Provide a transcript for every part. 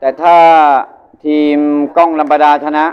แต่ถ้าทีมกล้องลำบดาชนะ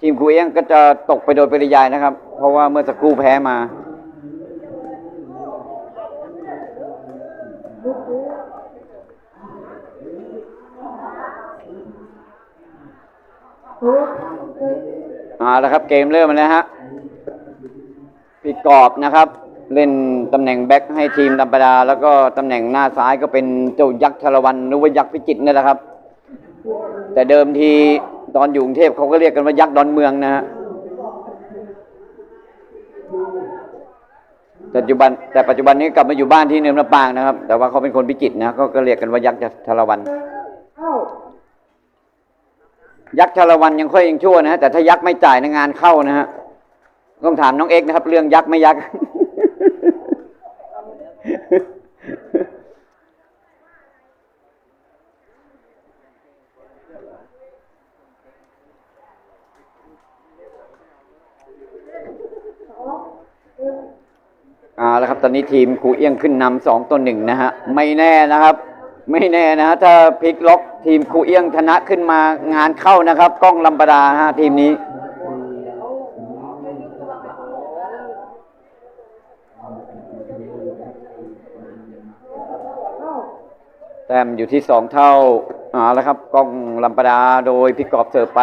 ทีมครูเอี้ยงก็จะตกไปโดยปริยายนะครับ เพราะว่าเมื่อสักครู่แพ้มาเอาละครับเกมเริ่มแล้วฮะพี่กรอบนะครับ เล่นตำแหน่งแบ็คให้ทีมลำปดา แล้วก็ตำแหน่งหน้าซ้ายก็เป็นเจ้ายักษ์ชาลวันหรือว่ายักษ์พิจิตรนี่แหละครับ แต่เดิมทีตอนอยู่กรุงเทพเขาก็เรียกกันว่ายักษ์ดอนเมืองนะฮะปัจจุบันแต่ปัจจุบันนี้กลับมาอยู่บ้านที่เนินมะปรางนะครับ แต่ว่าเขาเป็นคนพิจิตรนะก็ก็เรียกกันว่ายักษ์ชาลวันยักษ์ชาละวันยังค่อยยังชั่วนะฮะแต่ถ้ายักษ์ไม่จ่ายในงานเข้านะฮะต้องถามน้องเอ็กนะครับ เรื่องยักษ์ไม่ยักษ์ เอาละครับ ตอนนี้ทีมครูเอี้ยงขึ้นนำสองต่อหนึ่งนะฮะ ไม่แน่นะครับ ไม่แน่นะฮะถ้าพลิกล็อกทีมครูเอี้ยงชนะขึ้นมางานเข้านะครับ กล้องลำปดาฮะทีมนี้ แต้มอยู่ที่สองเท่าเอาละครับกล้องลำปดาโดยพี่กอบเสิร์ฟไป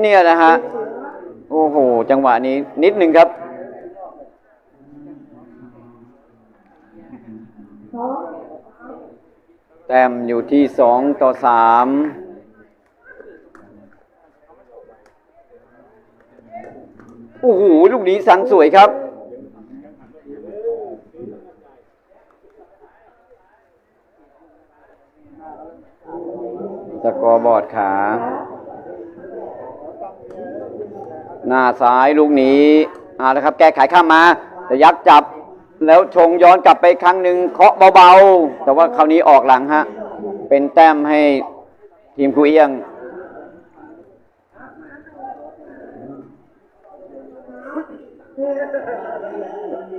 เนี่ยนะฮะโอ้โหจังหวะนี้นิดหนึ่งครับแต้มอยู่ที่สองต่อสามโอ้โหลูกนี้สังสวยครับ ส กอบอดขา หน้าซ้ายลูกนี้เอาละครับ แก้ไขข้ามมาแต่ยักจับแล้วชงย้อนกลับไปครั้งหนึ่งเคาะเบาๆ แต่ว่าคราวนี้ออกหลังฮะ เป็นแต้มให้ทีมครูเอียง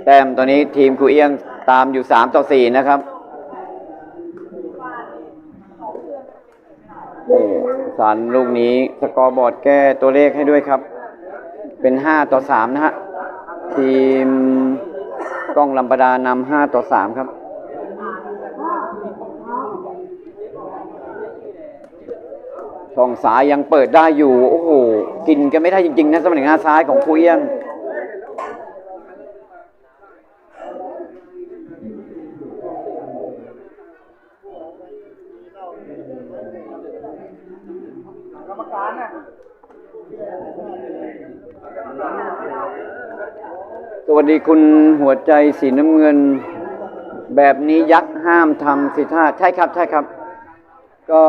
แต้มตอนนี้ทีมครูเอียงตามอยู่สามต่อสี่นะครับ สารลูกนี้สกอร์บอร์ดแก้ตัวเลขให้ด้วยครับ เป็นห้าต่อสามนะฮะ ทีมกล้องลำปดานำห้าต่อสามครับช่องซ้ายยังเปิดได้อยู่ โอ้โห กินกันไม่ได้จริง ๆ นะสำหรับหน้าซ้ายของคุยยัง กรรมการน่ะ สวัส ดีคุณหัวใจสีน้ำเงิน แบบนี้ยักษ์ห้ามทำสิท่าใช่ครับใช่ครับ ก็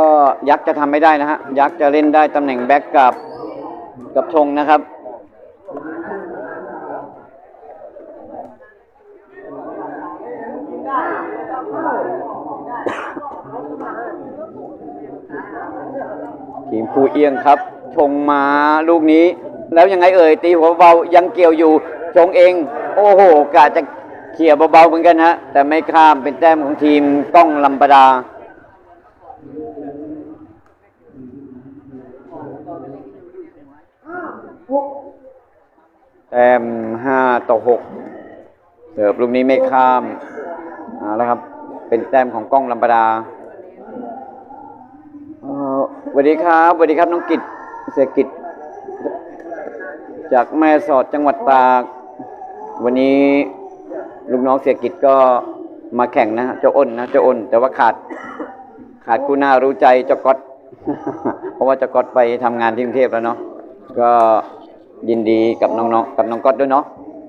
ยักษ์จะทำไม่ได้นะฮะ ยักษ์จะเล่นได้ตำแหน่งแบ็กกับกับธงนะครับทีมครูเอียงครับ ชงมาลูกนี้ แล้วยังไงเอ่ย ตีหัวเบายังเกี่ยวอยู่ ชงเอง โอ้โหกะจะเขี่ยเบาๆเหมือนกันฮะ แต่ไม่ข้ามเป็นแต้มของทีมกล้องลำปดา แต้มห้าต่อหกเสิร์ฟลูกนี้ไม่ข้ามเอาแล้วครับ เป็นแต้มของกล้องลำปดาสวัสดีครับสวัสดีครับน้องกิตเสกิจจากแม่สอดจังหวัดตาก วันนี้ลูกน้องเสียกิจก็มาแข่งนะเจ้าอ้นนะเจ้าอ้น แต่ว่าขาดขาดคู่หน้ารู้ใจเจ้าก๊อตเพราะว่าเจ้าก๊อตไปทำงานที่กรุงเทพแล้วเนาะก็ยินดีกับน้องๆกับน้องก๊อตด้วยเนาะ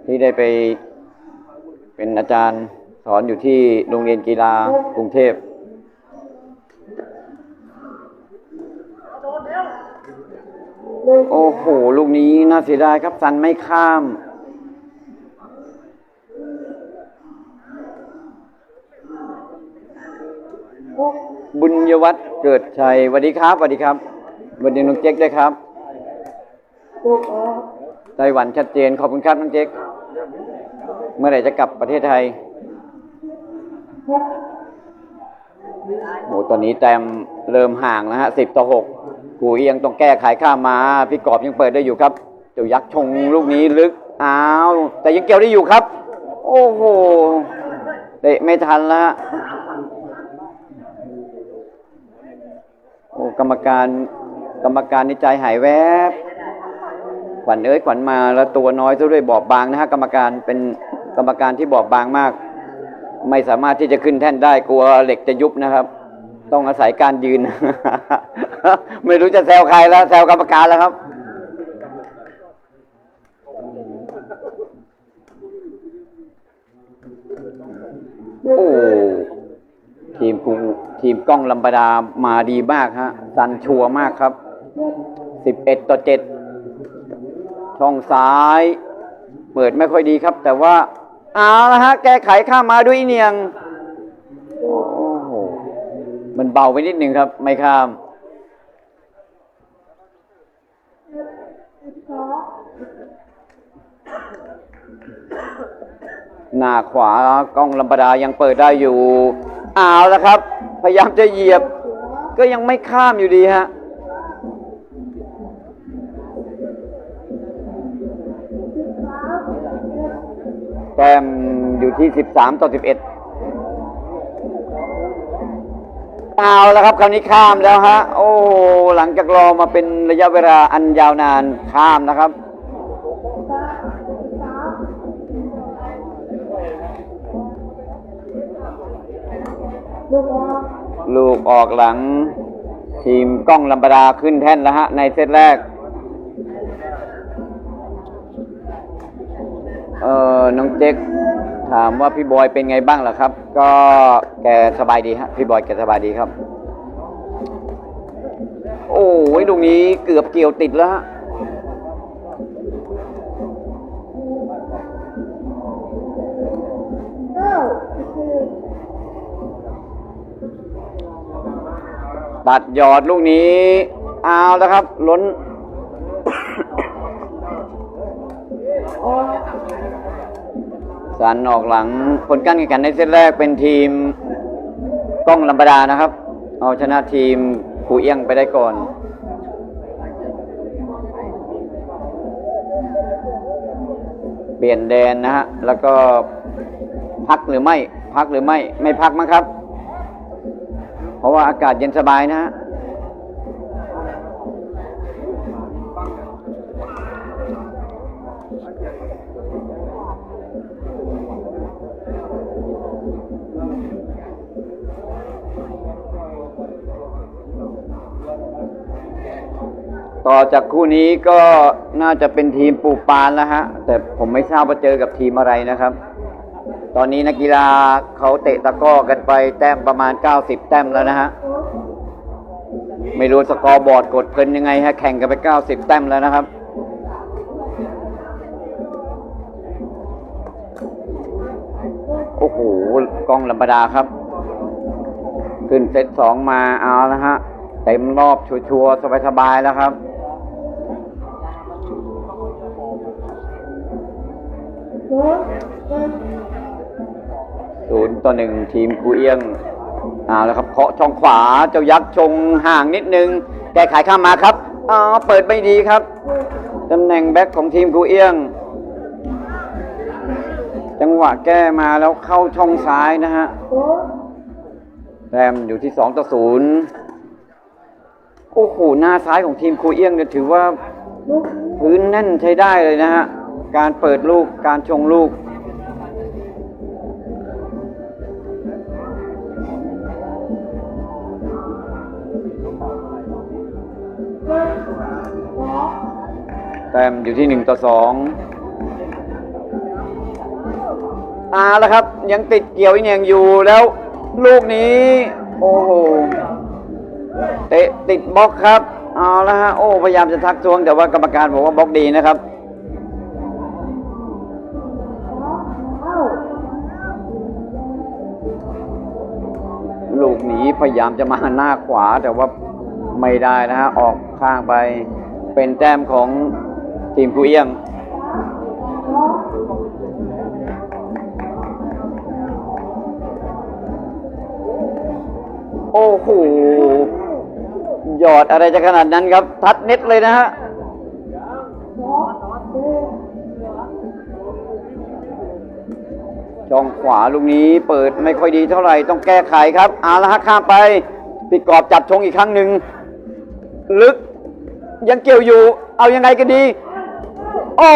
ที่ได้ไปเป็นอาจารย์สอนอยู่ที่โรงเรียนกีฬากรุงเทพโอ้โห ลูกนี้น่าเสียดายครับสันไม่ข้าม บุญยวัฒน์เกิดชัยสวัสดีครับสวัสดีครับสวัสดีน้องเจ๊กด้วยครับไต้หวันชัดเจนขอบคุณครับน้องเจ๊กเมื่อไหร่จะกลับประเทศไทยโอ้ตอนนี้แต้มเริ่มห่างแล้วฮะสิบต่อหกกูเอียงต้องแก้ไขข้ามมา พี่กอบยังเปิดได้อยู่ครับ เจ้ายักษ์ชงลูกนี้ลึกอ้าวแต่ยังเกี่ยวได้อยู่ครับ โอ้โหเตะไม่ทันแล้วฮะ อ้กรรมการกรรมการในใจหายแวบขวัญเอ้ยขวัญมาแล้วตัวน้อยซะด้วยบอบบางนะฮะกรรมการเป็นกรรมการที่บอบบางมาก ไม่สามารถที่จะขึ้นแท่นได้กลัวเหล็กจะยุบนะครับ ต้องอาศัยการยืน ไม่รู้จะแซวใครแล้วแซวกรรมการแล้วครับโอ้ทีมกู ทีมกล้องลำบดามาดีมากฮะสันชัวร์มากครับสิบเอ็ดต่อเจ็ดช่องซ้าย เปิดไม่ค่อยดีครับ แต่ว่าเอาละฮะ แก้ไขข้ามาด้วยเนียง โอ้โห มันเบาไปนิดหนึ่งครับ ไม่ข้ามหน้าขวากล้องลำบดายังเปิดได้อยู่ เอาละครับ พยายามจะเหยียบ ก็ยังไม่ข้ามอยู่ดีฮะแต้มอยู่ที่ 13 ต่อ 11 เอาแล้วครับคราวนี้ข้ามแล้วฮะ โอ้ หลังจากรอมาเป็นระยะเวลาอันยาวนานข้ามนะครับ ลูกออกหลัง ทีมกล้องลำปดาขึ้นแท่นแล้วฮะ ในเซตแรก เออน้องเจ๊กถามว่าพี่บอยเป็นไงบ้างล่ะครับ ก็แกสบายดีฮะ พี่บอยแกสบายดีครับ โอ้ยลูกนี้เกือบเกี่ยวติดแล้วฮะ ตัดหยอดลูกนี้ เอาแล้วครับ ล้น สันออกหลังผลการแข่งขันในเซตแรกเป็นทีมกล้องลำบดานะครับ เอาชนะทีมผูเอียงไปได้ก่อนเปลี่ยนแดนนะฮะ แล้วก็พักหรือไม่ พักหรือไม่ ไม่พักมั้งครับ เพราะว่าอากาศเย็นสบายนะฮะต่อจากคู่นี้ก็น่าจะเป็นทีมปูปานแล้วฮะ แต่ผมไม่ทราบว่าเจอกับทีมอะไรนะครับ ตอนนี้นักกีฬาเขาเตะตะก้อกันไปแต้มประมาณ 90 แต้มแล้วนะฮะ ไม่รู้สกอร์บอร์ดกดเพลินยังไงฮะ แข่งกันไป 90 แต้มแล้วนะครับ โอ้โหกล้องลำบดาครับ ขึ้นเซตสองมาเอาแล้วฮะ เต็มรอบชัวร์ๆสบายๆแล้วครับ ศูนย์ต่อหนึ่งทีมกูเอียงเอาแล้วครับเคาะช่องขวาเจ้ายักษ์ชงห่างนิดนึง แก้ไขข้ามมาครับอ๋อเปิดไม่ดีครับตำแหน่งแบ็คของทีมกูเอียง จังหวะแก้มาแล้วเข้าช่องซ้ายนะฮะแรมอยู่ที่สองต่อศูนย์โอ้โหหน้าซ้ายของทีมครูเอี้ยงเนี่ยถือว่าพื้นแน่นใช้ได้เลยนะฮะ การเปิดลูกการชงลูก แต้มอยู่ที่หนึ่งต่อสองอาแล้วครับ ยังติดเกี่ยวอีกอย่างอยู่แล้ว ลูกนี้ โอ้โหเตะติดบล็อกครับเอาละฮะโอ้พยายามจะทักท้วงแต่ว่ากรรมการบอกว่าบล็อกดีนะครับลูกหนีพยายามจะมาหน้าขวาแต่ว่าไม่ได้นะฮะ ออกข้างไปเป็นแต้มของ ทีมผู้เอี้ยง โอ้โหหยอดอะไรจะขนาดนั้นครับ ทัดเน็ตเลยนะฮะช่องขวาลูกนี้เปิดไม่ค่อยดีเท่าไหร่ ต้องแก้ไขครับอาละฮะข้ามไปพี่กรอบจับชงอีกครั้งหนึ่ง ลึกยังเกี่ยวอยู่ เอายังไงกันดี โอ้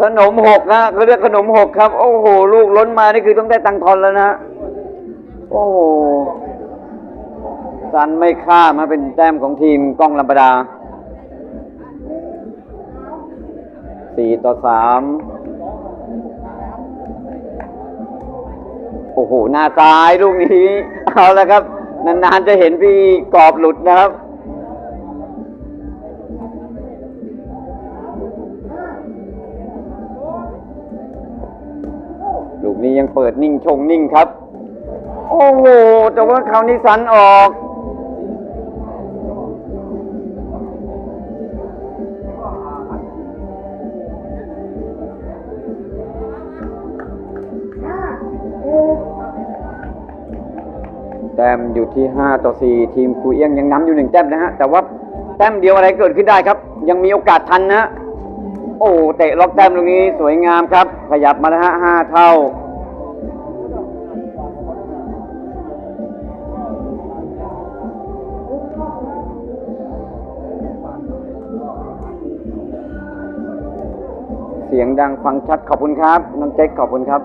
ขนมหกนะเขาเรียกขนมหกครับ โอ้โห ลูกล้นมานี่คือต้องได้ตังค์ทอนแล้วนะ โอ้โหสันไม่ข้ามมาเป็นแต้มของทีมกล้องลำปดาสี่ต่อสามโอ้โห หน้าซ้ายลูกนี้ เอาละครับ นานๆจะเห็นพี่กรอบหลุดนะครับ ปิดนิ่งชงนิ่งครับ โอ้โหแต่ว่าคราวนี้สันออก แต้มอยู่ที่ 5 ต่อ 4 ทีมคูเอียงยังนำอยู่หนึ่งแต้มนะฮะ แต่ว่าแต้มเดียวอะไรเกิดขึ้นได้ครับ ยังมีโอกาสทันนะโอ้เตะล็อกแต้มตรงนี้สวยงามครับ ขยับมาแล้วฮะห้าเท่า เสียงดังฟังชัดขอบคุณครับ น้องเจ๊กขอบคุณครับ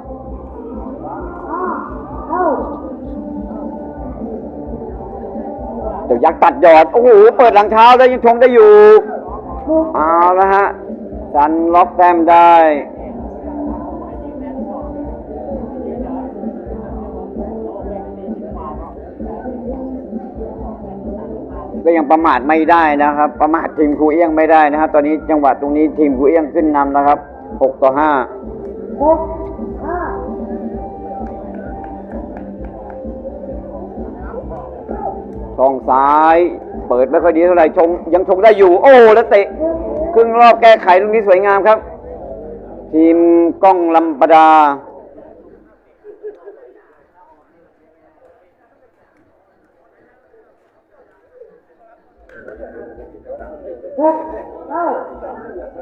เดี๋ยวยักษ์ตัดยอด โอ้โห เปิดหลังเท้าได้ยังชงได้อยู่ เอาละฮะสันล็อกแต้มได้ ก็ยังประมาทไม่ได้นะครับ ประมาททีมครูเอี้ยงไม่ได้นะครับ ตอนนี้จังหวะตรงนี้ทีมครูเอี้ยงขึ้นนำนะครับ หกต่อห้าช่องซ้าย เปิดไม่ค่อยดีเท่าไหร่ชงยังชงได้อยู่ โอ้ แล้วเตะ ครึ่งรอบแก้ไขตรงนี้สวยงามครับ ทีมกล้องลำปดา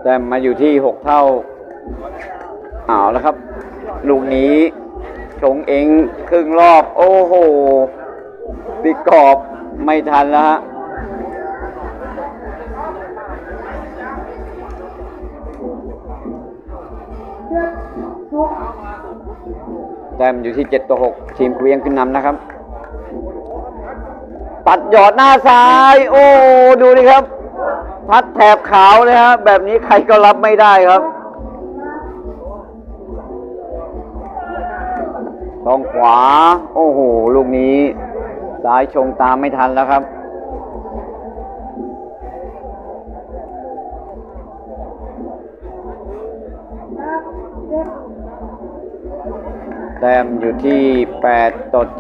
แต้มมาอยู่ที่หกเท่า เอาแล้วครับ ลูกนี้ชงเองครึ่งรอบ โอ้โหปิกกรอบไม่ทันแล้วฮะแต้มอยู่ที่เจ็ดต่อหกทีมเกวียงขึ้นนำนะครับตัดหยอดหน้าซ้าย โอ้ ดูดิครับ พัดแถบขาวเลยฮะ แบบนี้ใครก็รับไม่ได้ครับ ต้องขวา โอ้โห ลูกนี้ซ้ายชงตามไม่ทันแล้วครับแต้มอยู่ที่ 8 ต่อ 7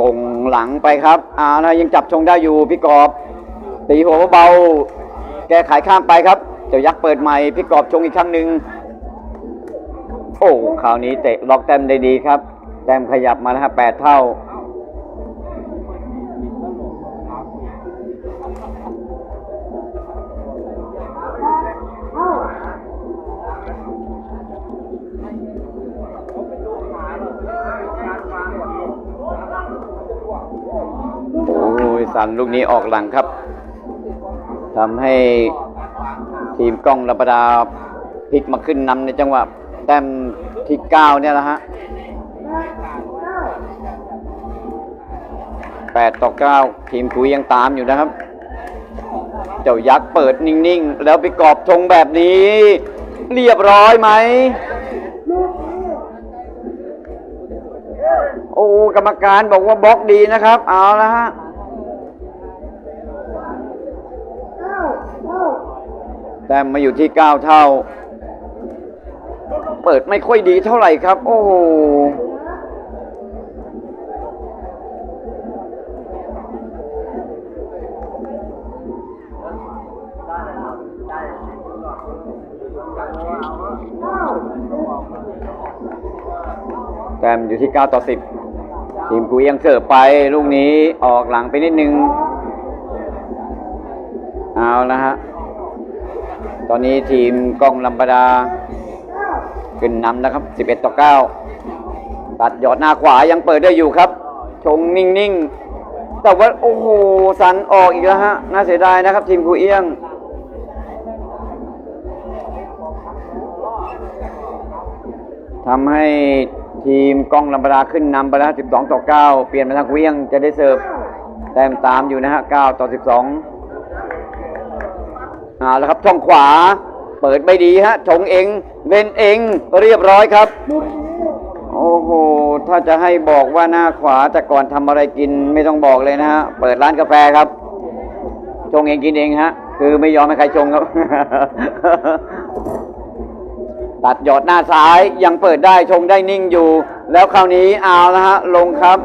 กงหลังไปครับอ่านะยังจับชงได้อยู่พี่กอบ ตีหัวเบาๆแก้ไขข้ามไปครับ เจ้ายักษ์เปิดใหม่พี่กอบชงอีกครั้งหนึ่ง โอ้คราวนี้เตะล็อกแต้มได้ดีครับ แต้มขยับมาแล้วครับแปดเท่า โอ้ยสันลูกนี้ออกหลังครับทำให้ทีมกล้องระประดาพลิกมาขึ้นนำในจังหวะ ต้มที่เก้าเนี่ยแหละฮะแปดต่อเก้าทีมคุยยังตามอยู่นะครับ เจ้ายักษ์เปิดนิ่งๆ แล้วไปกรอบชงแบบนี้ เรียบร้อยไหม โอ้กรรมการบอกว่าบล็อกดีนะครับ เอาละฮะแต้มมาอยู่ที่เก้าเท่า เปิดไม่ค่อยดีเท่าไหร่ครับ โอ้แต้มอยู่ที่ 9 ต่อ 10 ทีมกูเอียงเสิร์ฟไปลูกนี้ออกหลังไปนิดนึง เอาละฮะ ตอนนี้ทีมกล้องลำบดา ขึ้นนำนะครับ 11 ต่อ 9 ตัดยอดหน้าขวายังเปิดได้อยู่ครับ ชงนิ่งๆ แต่ว่าโอ้โห สันออกอีกแล้วฮะ น่าเสียดายนะครับ ทีมกูเอียง ทำให้ทีมกล้องลำบดาขึ้นนำไปแล้ว 12 ต่อ 9 เปลี่ยนมาทางกูเอียงจะได้เสิร์ฟแต้มตามอยู่นะฮะ 9 ต่อ 12เอาละครับช่องขวา เปิดไม่ดีฮะชงเองเล่นเองเรียบร้อยครับ โอ้โห ถ้าจะให้บอกว่าหน้าขวาแต่ก่อนทำอะไรกินไม่ต้องบอกเลยนะฮะ เปิดร้านกาแฟครับ ชงเองกินเองฮะ คือไม่ยอมให้ใครชงครับ ตัดหยอดหน้าซ้ายยังเปิดได้ชงได้นิ่งอยู่ แล้วคราวนี้เอาละฮะลงครับ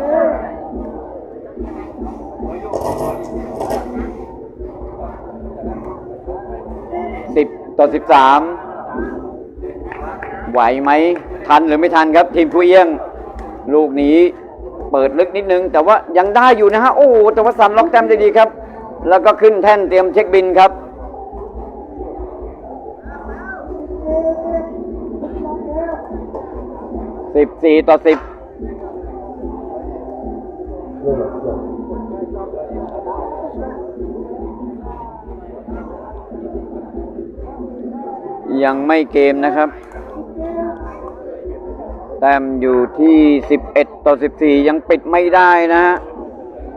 สิบ ต่อสิบสามไหวไหมทันหรือไม่ทันครับทีมผู้เอี้ยง ลูกนี้เปิดลึกนิดนึง แต่ว่ายังได้อยู่นะฮะ โอ้โหแต่ว่าสันล็อกแต้มได้ดีครับ แล้วก็ขึ้นแท่นเตรียมเช็คบินครับสิบสี่ต่อสิบ ยังไม่เกมนะครับ แต้มอยู่ที่ 11 ต่อ 14 ยังปิดไม่ได้นะฮะ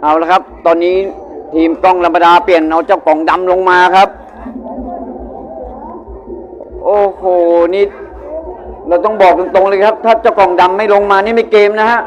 เอาละครับ ตอนนี้ทีมกล้องลำบดาเปลี่ยนเอาเจ้ากล่องดำลงมาครับ โอ้โห นี่ เราต้องบอกตรงๆเลยครับ ถ้าเจ้ากล่องดำไม่ลงมานี่ไม่เกมนะฮะ